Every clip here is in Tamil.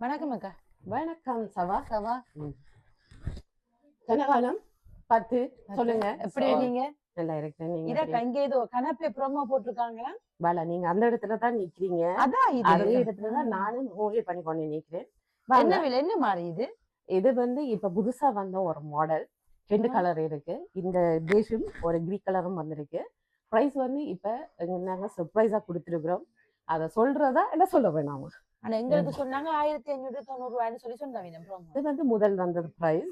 வணக்கம் அக்கா. வணக்கம். சவா சவா. கனகாலம். பத்து. சொல்லுங்க. எப்படி இருக்கீங்க நல்லா இருக்கிறேன் நீங்க இதா? இங்க ஏதோ கணப்பே ப்ரோமோ போட்டிருக்காங்களா? பாலா நீங்க அந்த இடத்துல தான் நிக்கிறீங்க. அதான் அதே இடத்துல தான் நானும் மூவி பண்ணி கொண்டு நிக்கிறேன். என்ன. விலை? என்ன மாறி இது? இது வந்து இப்ப புதுசா வந்த ஒரு மாடல் ரெண்டு. கலர் இருக்கு. இந்த பேஷும் ஒரு கிரீன் கலரும் வந்திருக்கு. பிரைஸ் வந்து இப்ப நாங்க சர்ப்ரைஸா கொடுத்துருக்குறோம். அதை சொல்றதா? இல்ல சொல்ல வேணாமா? ஆனா எங்களுக்கு சொன்னாங்க ஆயிரத்தி ஐநூறு தொண்ணூறு ரூபாய்னு சொல்லி சொன்னாங்க ப்ரோமோ இது வந்து முதல் வந்தது பிரைஸ்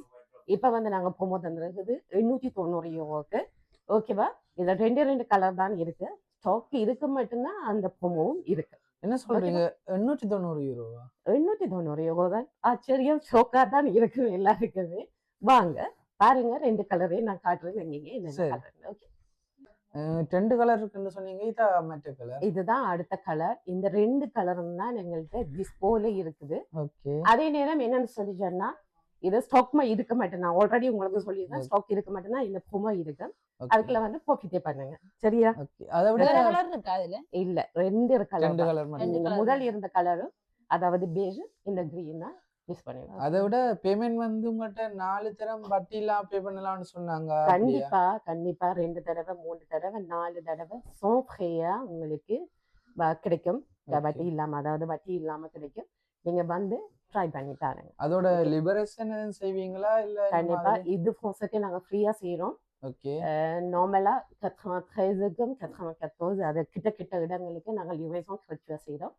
இப்ப வந்து நாங்க ப்ரோமோ தந்துருக்குது. எண்ணூத்தி தொண்ணூறு யூரோக்கு ஓகேவா இதுல ரெண்டு ரெண்டு கலர் தான் இருக்கு. ஸ்டாக் இருக்கு மட்டும்தான் அந்த ப்ரோமோவும் இருக்கு. என்ன சொல்றீங்க? எண்ணூற்றி தொண்ணூறு யூரோவா எண்ணூத்தி தொண்ணூறு யூரோ தான். ஆச்சரியம் ஷோக்கா தான் இருக்கு எல்லாருக்குமே. வாங்க பாருங்க ரெண்டு கலரே நான் காட்டுறேன். என்னென்ன சரி. கலர் ஓகே ரெண்டு கலர் இருக்குன்னு சொன்னீங்க. இதா மெட்ட கலர் இதுதான் அடுத்த கலர் இந்த ரெண்டு கலரும் தான் எங்கள்கிட்ட டிஸ்போல இருக்குது. ஓகே. அதே நேரம் என்னன்னு சொல்லி சொன்னா இது ஸ்டாக் இருக்க மாட்டேன். நான் ஆல்ரெடி உங்களுக்கு சொல்லியிருக்கேன் Okay. ஸ்டாக் இருக்க மாட்டேன்னா இந்த ப்ரோமோ இருக்கு. அதுக்குள்ள வந்து ப்ராஃபிட்டே பண்ணுங்க. சரியா? ஓகே. அதை விட வேற கலர் இருக்கா அதுல இல்ல ரெண்டு கலர் ரெண்டு கலர் முதல் இருந்த கலரும் அதாவது பேஜ் இந்த கிரீன் தான். யூஸ் பண்ணுவேன் அதை விட பேமெண்ட் வந்து உங்கள்கிட்ட நாலு தரம் வட்டி எல்லாம் பே பண்ணலாம்னு சொன்னாங்க? கண்டிப்பா கண்டிப்பா. ரெண்டு தடவை மூணு தடவை நாலு தடவை சோஃப்ரியா உங்களுக்கு கிடைக்கும். வட்டி இல்லாம அதாவது வட்டி இல்லாம கிடைக்கும். நீங்க வந்து ட்ரை பண்ணி பாருங்க. அதோட லிபரேஷன் செய்வீங்களா? இல்ல கண்டிப்பா. இது ஃபோர்ஸுக்கு நாங்க ஃப்ரீயா செய்யறோம் ஓகே நார்மலா கத்ரா ட்ரெஸுக்கும் கத்ரா கத்தோஸ் அது கிட்ட கிட்ட இடங்களுக்கு நாங்கள் லிவரேஷன் ஃப்ரீயா செய்யறோம்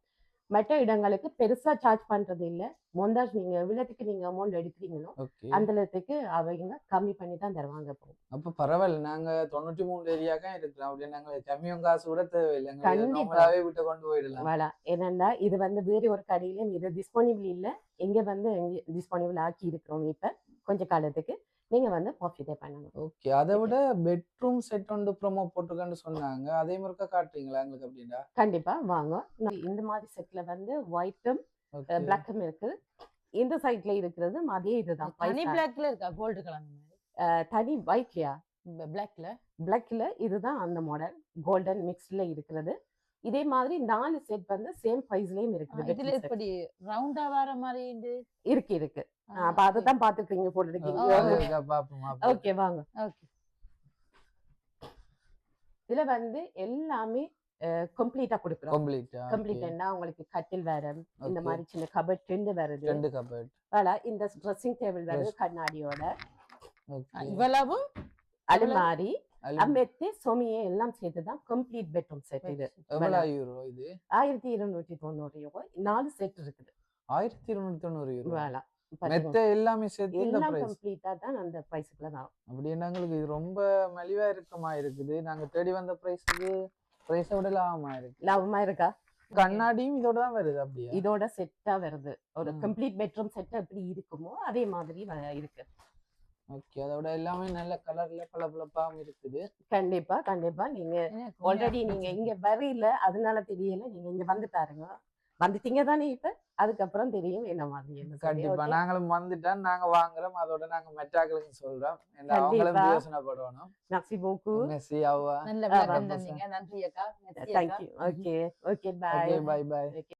மற்ற இடங்களுக்கு பெருசா சார்ஜ் பண்றது இல்ல. மொந்தாஜ் நீங்க எவ்வளவுக்கு நீங்க அமௌண்ட் எடுக்கிறீங்களோ அந்த இடத்துக்கு அவங்க கம்மி பண்ணி தான் தருவாங்க இப்போ. அப்ப பரவாயில்ல. நாங்க தொண்ணூற்றி மூணு ஏரியாக்கா இருக்கிறோம். அப்படி நாங்க கம்மியும் காசு கூட தேவையில்லை. எங்களுக்கு கண்டிப்பா. நார்மலாவே விட்டு கொண்டு போயிடலாம். வேலை என்னன்னா இது வந்து வேறு ஒரு கடையிலும் இது டிஸ்போனிபிள் இல்லை. இங்க வந்து டிஸ்போனிபிள் ஆக்கி இருக்கிறோம் இப்ப கொஞ்ச காலத்துக்கு. நீங்க வந்து ப்ராஃபிட்டே பண்ணணும். ஓகே. அதை விட பெட்ரூம் செட் ஒன்று ப்ரோமோ போட்டிருக்கேன்னு சொன்னாங்க. அதே மாதிரிக்கா காட்டுறீங்களா எங்களுக்கு அப்படின்னா? கண்டிப்பா. வாங்க. இந்த மாதிரி செட்ல வந்து ஒயிட்டும் பிளாக்கும் இருக்கு இந்த சைட்ல இருக்கிறது அதே இதுதான். தனி. பிளாக்ல இருக்கா? கோல்டு கலர் தனி ஒயிட்லயா பிளாக்ல பிளாக்ல இதுதான் அந்த மாடல் கோல்டன் மிக்ஸ்ல இருக்கிறது. இதே மாதிரி நாலு செட் வந்து சேம் ப்ரைஸ்லயும் இருக்குது இதுல bedroom set. இப்படி ரவுண்டா வர மாதிரி இந்த இருக்கு இருக்கு. அப்ப அதை தான் பாத்துக்கிறீங்க போட்டுருக்கீங்க ஆ, அது இருக்கா பாப்போமா ஓகே வாங்க. ஓகே இதுல வந்து எல்லாமே கம்ப்ளீட்டா கொடுக்குறோம். கம்ப்ளீட்டா கம்ப்ளீட்டா உங்களுக்கு கட்டில் வேற இந்த. மாதிரி சின்ன கபட் ரெண்டு வருது ரெண்டு கபட் வேலை இந்த ட்ரெஸ்ஸிங் டேபிள் வருது. கண்ணாடியோட. ஓகே இவ்வளவும்? அலுமாரி. அமெத்தி சொமியே எல்லாம் சேர்த்து தான் கம்ப்ளீட் பெட்ரூம் செட் இது. யூரோ ஆயிரத்தி இருநூற்றி தொண்ணூறு ரூபாய் நாலு செட் இருக்குது. ஆயிரத்தி இருநூத்தி தொண்ணூறு யூரோ வேலை மெத்த எல்லாமே சேர்த்து இந்த எல்லாம் பிரைஸ் கம்ப்ளீட்டா தான் அந்த பிரைஸுக்குள்ள தான். அப்படின்னா எங்களுக்கு இது ரொம்ப மலிவா இருக்கமா இருக்குது? நாங்க தேடி வந்த பிரைஸுக்கு பிரைஸை விட லாபமா இருக்கு. லாபமா இருக்கா? கண்ணாடியும் இதோட தான் வருது அப்படியா? இதோட செட்டா வருது. ஒரு. கம்ப்ளீட் பெட்ரூம் செட் எப்படி இருக்குமோ அதே மாதிரி இருக்கு. ஓகே அதோட எல்லாமே நல்ல கலர்ல பளபளப்பாவும் இருக்குது கண்டிப்பா கண்டிப்பா நீங்க ஆல்ரெடி நீங்க இங்க வரையில அதனால தெரியல நீங்க இங்க வந்து பாருங்க வந்துட்டீங்க தானே இப்ப அதுக்கப்புறம் தெரியும் என்ன மாதிரி கண்டிப்பா? நாங்களும் வந்துட்டா நாங்க வாங்குறோம் அதோட நாங்க மெட்டாக்களுக்கு சொல்றோம் அவங்களும். யோசனைப்படணும் Merci beaucoup. மெஸ்ஸி அவ்வா நல்ல நன்றி அக்கா Merci Thank அக்கா. you. Okay. Okay, okay bye. Bye bye Okay.